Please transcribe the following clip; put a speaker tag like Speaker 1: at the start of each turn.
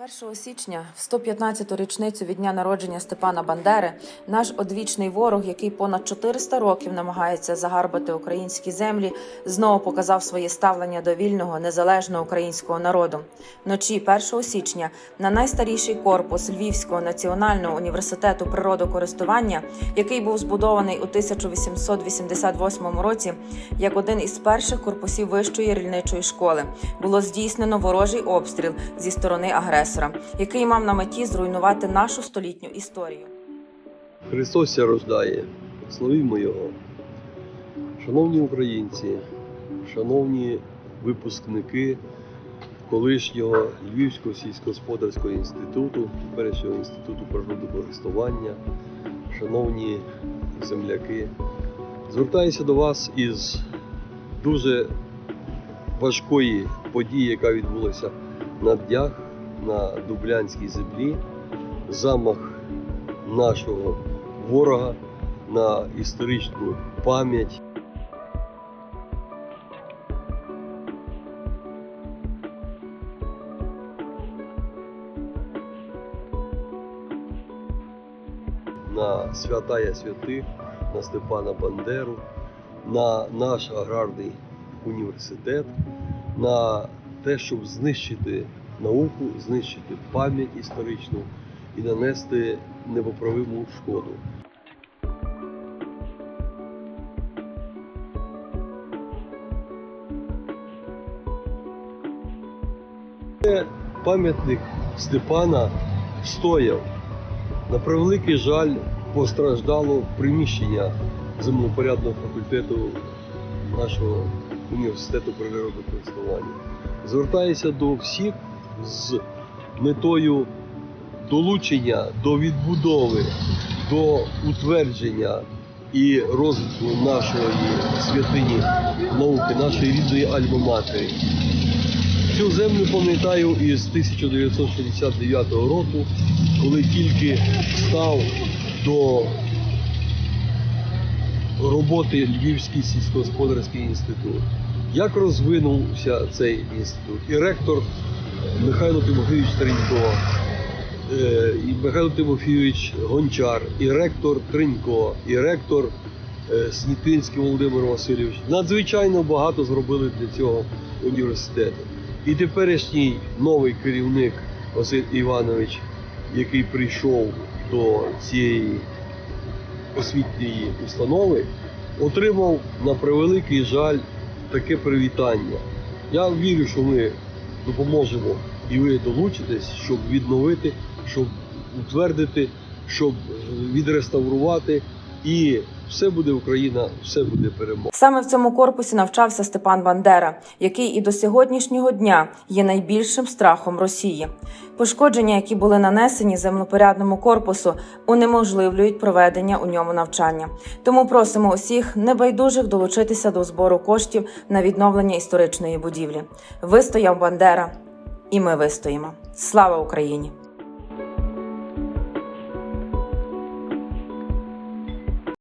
Speaker 1: 1 січня, в 115-ту річницю від дня народження Степана Бандери, наш одвічний ворог, який понад 400 років намагається загарбати українські землі, знову показав своє ставлення до вільного незалежного українського народу. Вночі 1 січня на найстаріший корпус Львівського національного університету природокористування, який був збудований у 1888 році, як один із перших корпусів вищої рільничої школи, було здійснено ворожий обстріл зі сторони агресора, який мав на меті зруйнувати нашу столітню історію.
Speaker 2: Христос ся рождає, славімо Його. Шановні українці, шановні випускники колишнього Львівського сільськогосподарського інституту, теперішнього інституту природокористування, шановні земляки, звертаюся до вас із дуже важкої події, яка відбулася на днях на Дублянській землі. Замах нашого ворога на історичну пам'ять. На святая святих, на Степана Бандеру, на наш аграрний університет, на те, щоб знищити науку, знищити пам'ять історичну і нанести непоправиму шкоду. Пам'ятник Степана встояв. На превеликий жаль, постраждало приміщення землепорядного факультету нашого університету природокористування. Звертаюся до всіх з метою долучення до відбудови, до утвердження і розвитку нашої святині науки, нашої рідної альма-матері. Цю землю пам'ятаю із 1969 року, коли тільки став до роботи Львівський сільськогосподарський інститут. Як розвинувся цей інститут? І ректор Михайло Тимофійович Тренько, е, і Михайло Тимофійович Гончар, і ректор Тренько, і ректор е, Снітинський Володимир Васильович надзвичайно багато зробили для цього університету. І теперішній новий керівник Василь Іванович, який прийшов до цієї освітньої установи, отримав на превеликий жаль таке привітання. Я вірю, що ми допоможемо і ви долучитесь, щоб відновити, щоб утвердити, щоб е, відреставрувати. І все буде Україна, все буде перемога.
Speaker 1: Саме в цьому корпусі навчався Степан Бандера, який і до сьогоднішнього дня є найбільшим страхом Росії. Пошкодження, які були нанесені землепорядному корпусу, унеможливлюють проведення у ньому навчання. Тому просимо усіх небайдужих долучитися до збору коштів на відновлення історичної будівлі. Вистояв Бандера, і ми вистоїмо. Слава Україні!